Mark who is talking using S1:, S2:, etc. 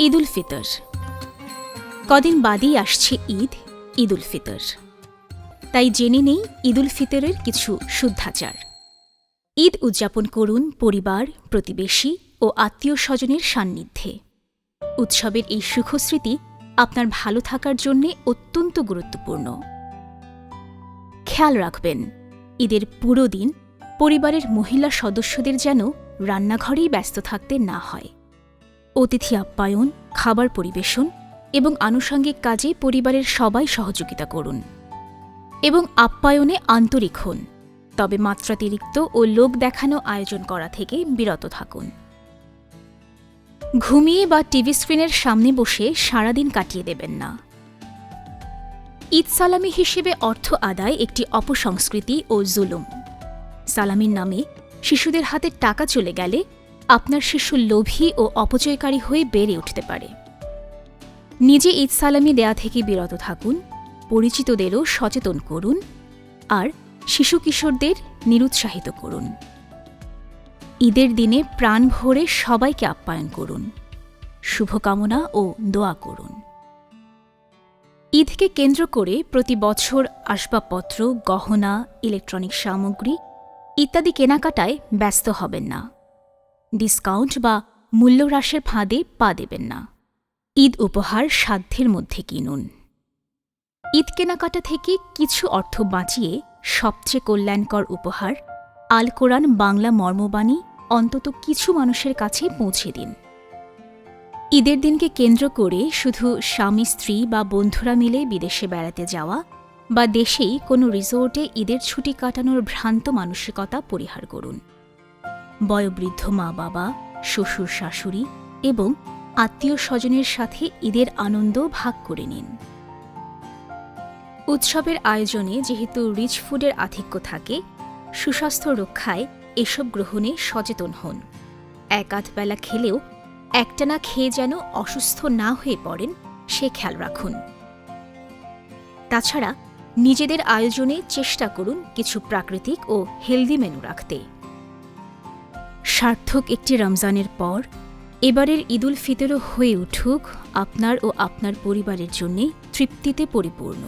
S1: ঈদ উল ফিতর। কদিন বাদেই আসছে ঈদ ঈদ উল ফিতর। তাই জেনে নেই ঈদ উল ফিতরের কিছু শুদ্ধাচার। ঈদ উদযাপন করুন পরিবার, প্রতিবেশী ও আত্মীয় স্বজনের সান্নিধ্যে। উৎসবের এই সুখস্মৃতি আপনার ভালো থাকার জন্যে অত্যন্ত গুরুত্বপূর্ণ। খেয়াল রাখবেন, ঈদের পুরো দিন পরিবারের মহিলা সদস্যদের যেন রান্নাঘরেই ব্যস্ত থাকতে না হয়। অতিথি আপ্যায়ন, খাবার পরিবেশন এবং আনুষঙ্গিক কাজে পরিবারের সবাই সহযোগিতা করুন এবং আপ্যায়নে আন্তরিক হন। তবে মাত্রাতিরিক্ত ও লোক দেখানো আয়োজন করা থেকে বিরত থাকুন। ঘুমিয়ে বা টিভি স্ক্রিনের সামনে বসে সারাদিন কাটিয়ে দেবেন না। ঈদ সালামি হিসেবে অর্থ আদায় একটি অপসংস্কৃতি ও জুলুম। সালামির নামে শিশুদের হাতে টাকা চলে গেলে আপনার শিশু লোভী ও অপচয়কারী হয়ে বেড়ে উঠতে পারে। নিজে ঈদ সালামি দেয়া থেকে বিরত থাকুন, পরিচিতদেরও সচেতন করুন, আর শিশু কিশোরদের নিরুৎসাহিত করুন। ঈদের দিনে প্রাণ ভরে সবাইকে আপ্যায়ন করুন। শুভকামনা ও দোয়া করুন। ঈদকে কেন্দ্র করে প্রতি বছর আসবাবপত্র, গহনা, ইলেকট্রনিক সামগ্রী ইত্যাদি কেনাকাটায় ব্যস্ত হবেন না। ডিসকাউন্ট বা মূল্য হ্রাসের ফাঁদে পা দেবেন না। ঈদ উপহার সাধ্যের মধ্যে কিনুন। ঈদ কেনাকাটা থেকে কিছু অর্থ বাঁচিয়ে সবচেয়ে কল্যাণকর উপহার আল কোরআন বাংলা মর্মবাণী অন্তত কিছু মানুষের কাছে পৌঁছে দিন। ঈদের দিনকে কেন্দ্র করে শুধু স্বামী, স্ত্রী বা বন্ধুরা মিলে বিদেশে বেড়াতে যাওয়া বা দেশেই কোনো রিসোর্টে ঈদের ছুটি কাটানোর ভ্রান্ত মানসিকতা পরিহার করুন। বয়োবৃদ্ধ মা বাবা শ্বশুর শাশুড়ি এবং আত্মীয় স্বজনের সাথে ঈদের আনন্দ ভাগ করে নিন। উৎসবের আয়োজনে যেহেতু রিচ ফুডের আধিক্য থাকে, সুস্বাস্থ্য রক্ষায় এসব গ্রহণে সচেতন হন। এক আধ বেলা খেলেও একটানা খেয়ে যেন অসুস্থ না হয়ে পড়েন, সে খেয়াল রাখুন। তাছাড়া নিজেদের আয়োজনে চেষ্টা করুন কিছু প্রাকৃতিক ও হেলদি মেনু রাখতে। সার্থক একটি রমজানের পর, এবারের ঈদুল ফিতরও হয়ে উঠুক আপনার ও আপনার পরিবারের জন্যে তৃপ্তিতে পরিপূর্ণ।